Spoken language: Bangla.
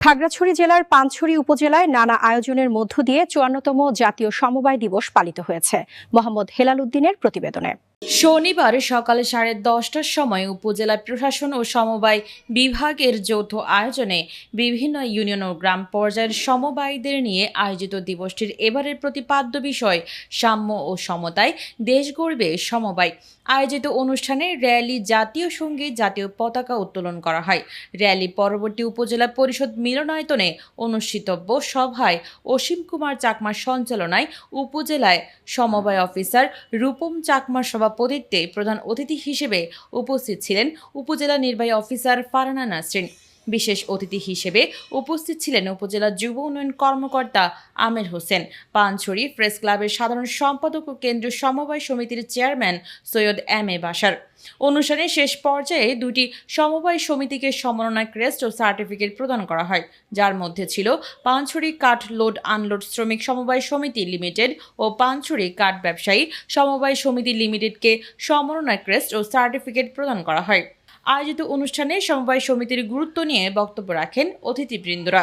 খাগড়াছড়ি জেলার পানছড়ি উপজেলায় নানা আয়োজনের মধ্য দিয়ে চুয়ান্নতম জাতীয় সমবায় দিবস পালিত হয়েছে। মোহাম্মদ হেলাল উদ্দিনের প্রতিবেদনে। শনিবার সকালে সাড়ে দশটার সময় উপজেলা প্রশাসন ও সমবায় বিভাগের যৌথ আয়োজনে বিভিন্ন ইউনিয়ন ও গ্রাম পর্যায়ের সমবায়ীদের নিয়ে আয়োজিত দিবসটির এবারের প্রতিপাদ্য বিষয় সাম্য ও সমতায় দেশ গড়বে সমবায়। আয়োজিত অনুষ্ঠানে র্যালি, জাতীয় সংগীত, জাতীয় পতাকা উত্তোলন করা হয়। র্যালি পরবর্তী উপজেলা পরিষদ মিলনায়তনে অনুষ্ঠিতব্য সভায় অসীম কুমার চাকমার সঞ্চালনায় উপজেলায় সমবায় অফিসার রূপম চাকমার সভাপতিত্বে প্রধান অতিথি হিসেবে উপস্থিত ছিলেন উপজেলা নির্বাহী অফিসার ফারানা নাসরিন। বিশেষ অতিথি হিসেবে উপস্থিত ছিলেন উপজেলা যুব উন্নয়ন কর্মকর্তা আমির হোসেন। পানছড়ি প্রেস ক্লাবের সাধারণ সম্পাদক ও কেন্দ্রীয় সমবায় সমিতির চেয়ারম্যান সৈয়দ এম এ বাসার অনুষ্ঠানে শেষ পর্যায়ে দুটি সমবায় সমিতিকে সমন্বয় ক্রেস্ট ও সার্টিফিকেট প্রদান করা হয়, যার মধ্যে ছিল পানছড়ি কাঠ লোড আনলোড শ্রমিক সমবায় সমিতি লিমিটেড ও পানছড়ি কাঠ ব্যবসায়ী সমবায় সমিতি লিমিটেডকে সমন্বয় ক্রেস্ট ও সার্টিফিকেট প্রদান করা হয়। আয়োজিত অনুষ্ঠানে সমবায় সমিতির গুরুত্ব নিয়ে বক্তব্য রাখেন অতিথিবৃন্দরা।